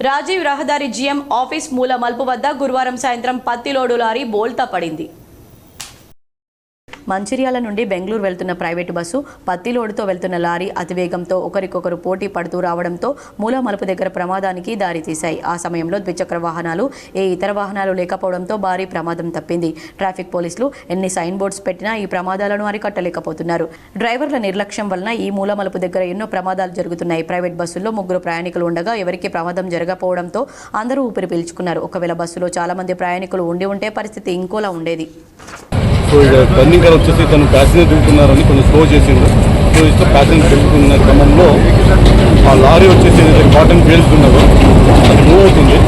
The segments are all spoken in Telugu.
రాజీవ్ రహదారి జీఎం ఆఫీస్ మూల మలుపు వద్ద గురువారం సాయంత్రం పత్తి లోడు లారీ బోల్తా పడింది. మంచిర్యాల నుండి బెంగళూరు వెళ్తున్న ప్రైవేటు బస్సు పత్తి లోడుతో వెళ్తున్న లారీ అతివేగంతో ఒకరికొకరు పోటీ పడుతూ రావడంతో మూల మలుపు దగ్గర ప్రమాదానికి దారితీశాయి. ఆ సమయంలో ద్విచక్ర వాహనాలు ఏ ఇతర వాహనాలు లేకపోవడంతో భారీ ప్రమాదం తప్పింది. ట్రాఫిక్ పోలీసులు ఎన్ని సైన్ బోర్డ్స్ పెట్టినా ఈ ప్రమాదాలను అరికట్టలేకపోతున్నారు. డ్రైవర్ల నిర్లక్ష్యం వలన ఈ మూల మలుపు దగ్గర ఎన్నో ప్రమాదాలు జరుగుతున్నాయి. ప్రైవేట్ బస్సుల్లో ముగ్గురు ప్రయాణికులు ఉండగా ఎవరికి ప్రమాదం జరగకపోవడంతో అందరూ ఊపిరి పీల్చుకున్నారు. ఒకవేళ బస్సులో చాలా మంది ప్రయాణికులు ఉండి ఉంటే పరిస్థితి ఇంకోలా ఉండేది. సో ఇక టర్నింగ్ గారు వచ్చేసి తను ప్యాసింజర్ దిగుతున్నారని కొంచెం స్లో చేసిండు. సో ఇస్తే ప్యాసింజర్ దిగుతున్న క్రమంలో ఆ లారీ వచ్చేసి ఏదైతే కాటన్ పేలుతున్నదో అది మూవ్ అవుతుంది.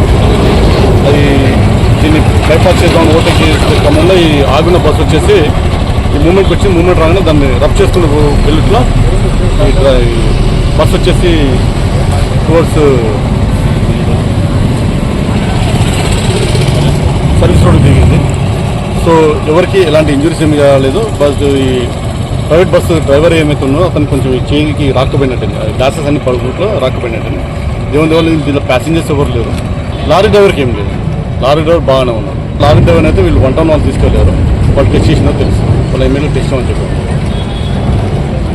అది దీన్ని బైపాస్ చేద్దాం ఓవర్టేక్ చేసే క్రమంలో ఈ ఆగిన బస్సు వచ్చేసి ఈ మూమెంట్ వచ్చి మూమెంట్ రాగానే దాన్ని రబ్ చేస్తున్న వెళ్ళిట్లో బస్సు వచ్చేసి టువర్డ్స్ సర్వీస్ రోడ్ దిగింది సో ఎవరికి ఎలాంటి ఇంజురీస్ ఏమి కాలేదు. బస్ ఈ ప్రైవేట్ బస్సు డ్రైవర్ ఏమైతే అతను కొంచెం చేయికి రాకపోయినట్టుంది. గ్లాసెస్ అన్ని పడుకుంటూ రాకపోయినట్టుంది. దేవుని వల్ల దీనిలో ప్యాసింజర్స్ ఎవరు లేరు. లారీ డ్రైవర్కి ఏం లేదు. లారీ డ్రైవర్ బాగానే ఉన్నారు లారీ డ్రైవర్ అయితే వీళ్ళు వన్ టౌన్ వాళ్ళు తీసుకెళ్ళారు వాళ్ళు టెస్ట్ చేసినా తెలుసు. వాళ్ళ ఎమ్మెల్యే టెస్ట్ అని చెప్పారు.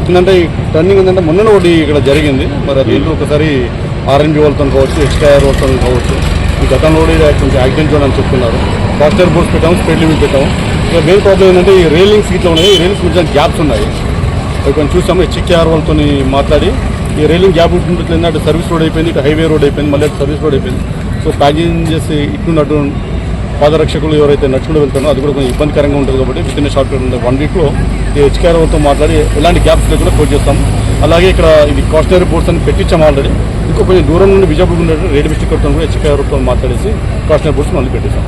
ఏంటంటే ఈ టర్నింగ్ ఏంటంటే మొన్న ఒకటి ఇక్కడ జరిగింది. మరి అది ఏంటో ఒకసారి ఆర్ఎన్బి వాళ్ళతో కావచ్చు ఎక్స్ట్రా వాళ్ళతో కావచ్చు. ఈ గతంలో కూడా కొంచెం యాక్సిడెంట్ అని చెప్తున్నారు. ఫాస్టర్ బోర్డ్స్ పెట్టాము స్పీడ్ లిమిట్ పెట్టాము. ఇక మెయిన్ ప్రాబ్లం ఏంటంటే ఈ రైలింగ్స్ ఇట్లా ఉన్నాయి ఈ రైలింగ్స్ కొంచెం గ్యాప్స్ ఉన్నాయి. అవి కొంచెం చూసాము హెచ్కేఆర్ వాళ్ళతో మాట్లాడి. ఈ రైలింగ్ గ్యాప్ ఉంటుంటే ఏంటంటే సర్వీస్ రోడ్ అయిపోయింది ఇక హైవే రోడ్ అయిపోయింది మళ్ళీ అటు సర్వీస్ రోడ్ అయిపోయింది. సో ప్యాసింజర్స్ ఇట్టున్నట్టు పాదరక్షకులు ఎవరైతే నడుచుకుంటూ వెళ్తారో అది కూడా కొంచెం ఇబ్బందికరంగా ఉంటుంది కాబట్టి within short period one వీక్లో ఈ హెచ్కేఆర్ వాళ్ళతో మాట్లాడి ఎలాంటి గ్యాప్స్ లేకుండా కోట్ చేస్తాం. అలాగే ఇక్కడ ఇది కాస్టనరీ బోర్డ్స్ అని పెట్టించాము ఆల్రెడీ ఇంకో కొంచెం దూరం నుండి విజయపూర్ ఉండే రేడియో డిస్ట్రిక్ట్ కూడా హెచ్కేఆర్ మాట్లాడేసి కాస్టనరీ బోర్డ్స్ మళ్ళీ పెట్టేస్తాం